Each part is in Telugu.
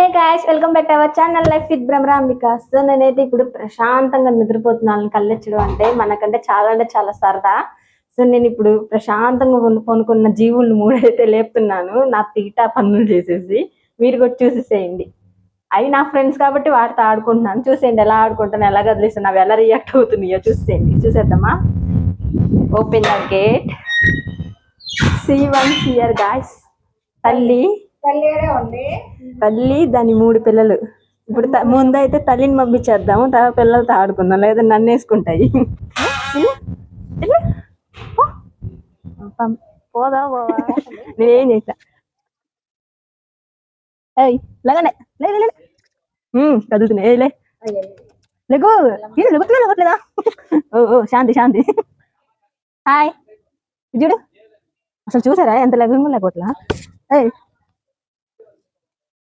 Hey guys welcome back our channel life with Bhramarambika so నేనైతే ఇప్పుడు ప్రశాంతంగా నిద్రపోతున్నాను కళ్ళెచ్చడం అంటే మనకంటే చాలా అంటే చాలా సరదా. సో నేను ఇప్పుడు ప్రశాంతంగా కొను- కొనుక్కున్న జీవులు మూడైతే లేపుతున్నాను. నా తీటా పనులు చేసేసి మీరు కూడా చూసేసేయండి. అవి నా ఫ్రెండ్స్ కాబట్టి వాటితో ఆడుకుంటున్నాను. చూసేయండి ఎలా ఆడుకుంటాను ఎలా కదిలిస్తాను అవి ఎలా రియాక్ట్ అవుతున్నాయో చూసేయండి. చూసేద్దామా? ఓపెన్ ద గేట్ సి వన్ సియర్ గాయస్ తల్లి తల్లి దాని మూడు పిల్లలు. ఇప్పుడు ముందు అయితే తల్లిని పంపించేద్దాము తర్వాత పిల్లలతో ఆడుకుందాం లేదా నన్ను వేసుకుంటాయి. పోదా పోవా నేనేం చేసా ఏయ్ లేగనే ఇది లెగుతున్నా లేవట్లేదా ఓ ఓ శాంతి శాంతి. హాయ్. చూడు. అసలు చూసారా? ఎంత లెగంగా లేకపోట్లా ఏయ్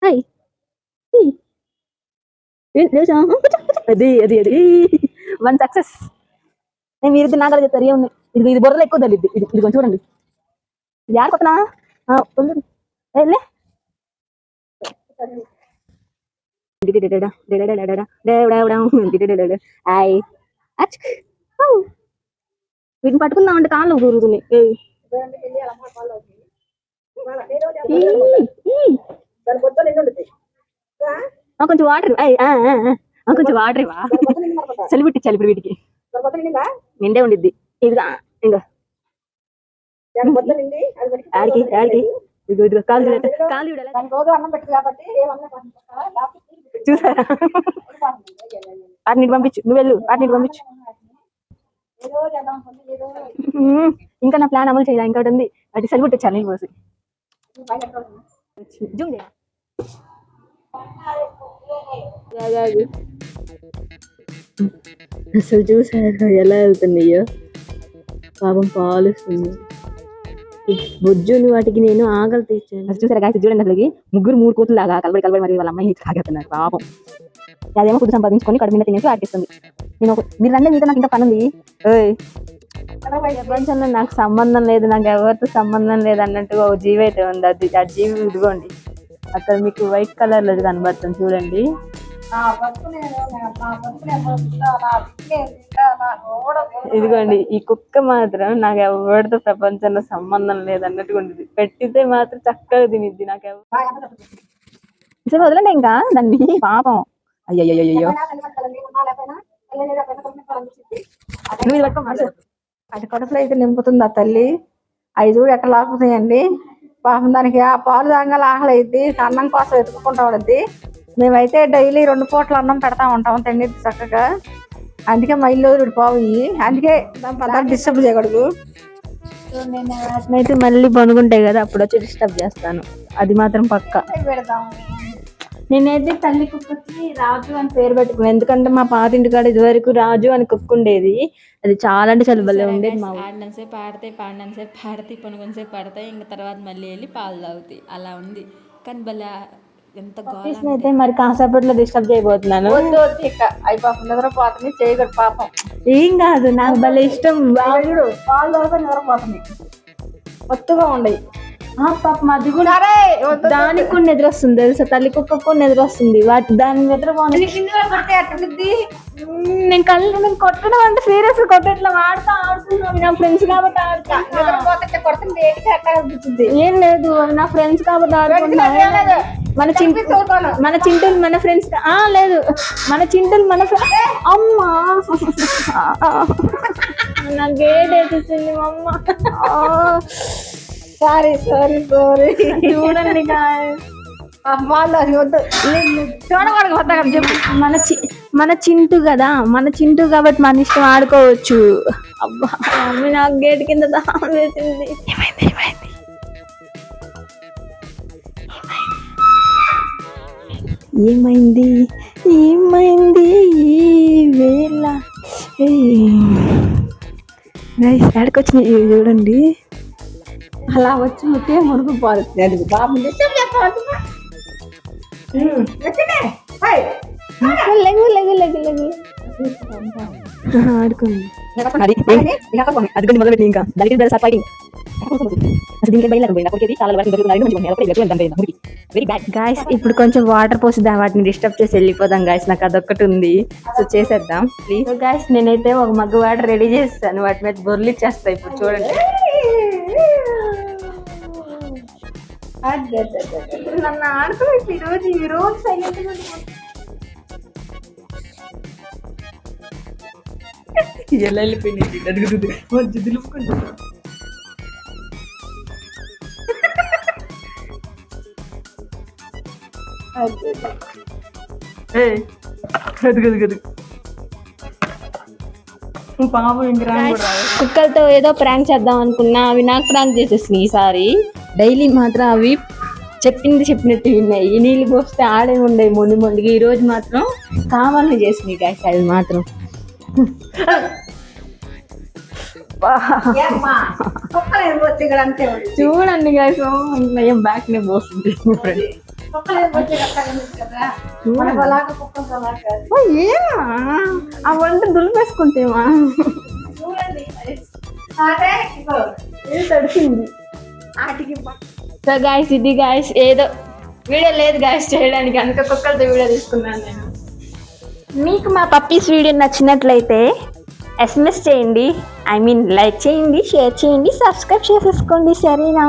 హాయ్? అది అది అది వన్ సక్సెస్ నేను మీరు ఇది నాకు చెప్తారు ఏముంది ఇది ఇది బుర్రలో ఎక్కువ తల్లి ఇది ఇది కొంచెం చూడండి ఇది ఆడుకోతున్నా వెళ్ళే వీటిని పట్టుకుందాం అంటే కాళ్ళు కూరుతున్నాయి ఆ, కొంచెం వాటర్. కొంచెం వాటర్ ఇవా చలి పెట్టించాలి ఇప్పుడు వీటికి. నిండే ఉండిద్ది. ఇదిగా ఇంకా ఆడికి ఆడికి. ఇదిగో ఇదిగో కాలు చూడండి కాలు చూడాలి చూసారా? పంపించు. నువ్వు వెళ్ళు. వాటిని పంపించు. ఇంకా నా ప్లాన్ అమలు చేయాలి. ఇంకోటి ఉంది. చలి పెట్టించాలి నీళ్ళు పోసి. జూమ్ చేయ. అసలు చూసాను ఎలా వెళ్తున్నాయో? పాపం పాలుస్తుంది. బొజ్జుని వాటికి నేను ఆకలి తీర్చాను. అసలు చూసారా గాయస్ చూడండి అసలుకి. ముగ్గురు మూడు కూతురు లాగా కలబడి కలబడి మరి వాళ్ళ అమ్మాయి తాగేస్తున్నారు. పాపం. అదేమో కుదు సంపాదించుకొని కడుపు మీద తినేసి ఆడిస్తుంది నేను మీరు రండి మీతో నాకు ఇంకా పని ఉంది ప్రపంచంలో నాకు సంబంధం లేదు నాకు ఎవరితో సంబంధం లేదు అన్నట్టుగా ఓ జీవి అయితే ఉంది. అది ఆ జీవి ఇదిగోండి. అక్కడ మీకు వైట్ కలర్లో కనబడుతుంది చూడండి. ఇదిగోండి ఈ కుక్క మాత్రం నాకు ఎవరితో ప్రపంచంలో సంబంధం లేదు అన్నట్టుగా ఉంటుంది. పెట్టితే మాత్రం చక్కగా తినిద్ది నాకు సరే వదలండి ఇంకా దాన్ని. పాపం. అయ్యయ్యో. అది కడుపులో అయితే నింపుతుంది ఆ తల్లి. అవి చూడు ఎట్లా లాగుతాయండి పాపం దానికి ఆ పాలు తాగాలి ఆకలి అయింది అన్నం కోసం వెతుక్కుంటా ఉండద్ది. మేమైతే డైలీ రెండు పూట్ల అన్నం పెడతా ఉంటాం తిండి చక్కగా. అందుకే మా ఇల్లు వదిలి పోవు ఇవి. అందుకే డిస్టర్బ్ చేయకూడదు. అయితే మళ్ళీ పనుకుంటాయి కదా అప్పుడు వచ్చి డిస్టర్బ్ చేస్తాను. అది మాత్రం పక్క. నేనైతే తల్లి కుక్కకి రాజు అని పేరు పెట్టుకున్నాను ఎందుకంటే మా పాతింటి కాడ ఇదివరకు రాజు అని కుక్క ఉండేది. అది చాలా అంటే చాలా భలే ఉండేది మా. ఆడినంతసేపు ఆడితే పాడినంతసేపు పాడితే పనుకునేసేపు పడతాయి ఇంకా తర్వాత మళ్ళీ వెళ్ళి పాలు తాగుతాయి. అలా ఉంది. కానీ భలే ఎంత అయితే మరి కాసేపట్లో డిస్టర్బ్ చేయబోతున్నాను. వద్దు వద్దు ఇక. అవి పాపం నిద్రపోతుంది చేయకూడదు పాపం. ఏం కాదు నాకు భలే ఇష్టం. పాలు తాగితే నిద్రపోతుంది ఒత్తుగా ఉండయి. పాపం అది కూడా దానికి కూడా నిద్ర వస్తుంది తెలుసా? తల్లి కుక్క కూడా నిద్ర వస్తుంది. వాటి దాని నిద్ర బాగుంది నేను కళ్ళు నేను కొట్టడం అంటే సీరియస్ కొట్టట్లా ఆడుతా ఆడుతున్నాను నా ఫ్రెండ్స్ కాబట్టి ఆడుతా. నిద్రపోతుంటే కొడుతుంది ఏంటి అట్లా అనిపించింది ఏం లేదు నా ఫ్రెండ్స్ కాబట్టి లేదు. మన చింటూ. మన చింటలు మన ఫ్రెండ్స్ ఆ లేదు. మన చింటలు మన ఫ్రెండ్స్ అమ్మా. నా గేట్ వేసేసింది మా అమ్మ. ఆ, సారీ సారీ సారీ చూడండి. వాళ్ళు వద్దు చెప్పు. మన చి మన చింటూ కదా మన చింటూ కాబట్టి మన ఇష్టం ఆడుకోవచ్చు. అబ్బా మమ్మీ నాకు గేట్ కింద వేసింది. ఏమైంది ఏమైంది? ఏమైంది? ఏమైంది? ఈ వేళ. ఇవి చూడండి. అలా వచ్చి ముట్టే మురుగు పారుతుంది అది లెగు లెగు లెగు లెగు. ఆడుకోండి. మొదలుపెట్టి ఇంకా. దానికి సార్ ఫైటింగ్ గాయస్ ఇప్పుడు కొంచెం వాటర్ పోసిద్దాం వాటిని డిస్టర్బ్ చేసి వెళ్ళిపోదాం గాయస్ నాకు అదొక్కటి ఉంది. సో చేసేద్దాం. ప్లీజ్ గాయస్ నేనైతే ఒక మగ్గు వాటర్ రెడీ చేస్తాను. వాటి మీద బొర్లు ఇచ్చేస్తా ఇప్పుడు చూడండి. ఇప్పుడు నన్ను ఆడుకోవచ్చు ఈ రోజు ఈ రోజు సైలెంట్ ఎలా వెళ్ళిపోయింది? అడుగుతుంది. మంచి దులుపుకుంటా గదు గదు కుక్కలతో ఏదో ప్రాంక్ చేద్దాం అనుకున్నా అవి నాకు ప్రాంక్ చేసేసినాయి ఈసారి. డైలీ మాత్రం అవి చెప్పింది చెప్పినట్టు ఉన్నాయి. నీళ్ళు పోస్తే ఆడే ఉండే మొండి మొండిగా. ఈ రోజు మాత్రం కావాలని చేసినాయి గాయస్ అవి మాత్రం. చూడండి గాయస్ బ్యాక్ నే పోస్తుంది. ఫ్రెండ్ కుక్కలు ఏం? పోతే అక్కడ ఉంది కదా మనకులాగా కుక్కలలాగా ఏమా? ఆ వంట దులిపేసుకుంటేమా? ప- సో గాయస్ ఇది గాయస్ ఏదో వీడియో లేదు గాయస్ చేయడానికి. అందుకే కుక్కలతో వీడియో తీసుకున్నాను నేను. మీకు మా పప్పీస్ వీడియో నచ్చినట్లయితే ఎస్ఎంఎస్ చేయండి. ఐ మీన్ లైక్ చేయండి షేర్ చేయండి సబ్స్క్రైబ్ చేసేసుకోండి సరేనా?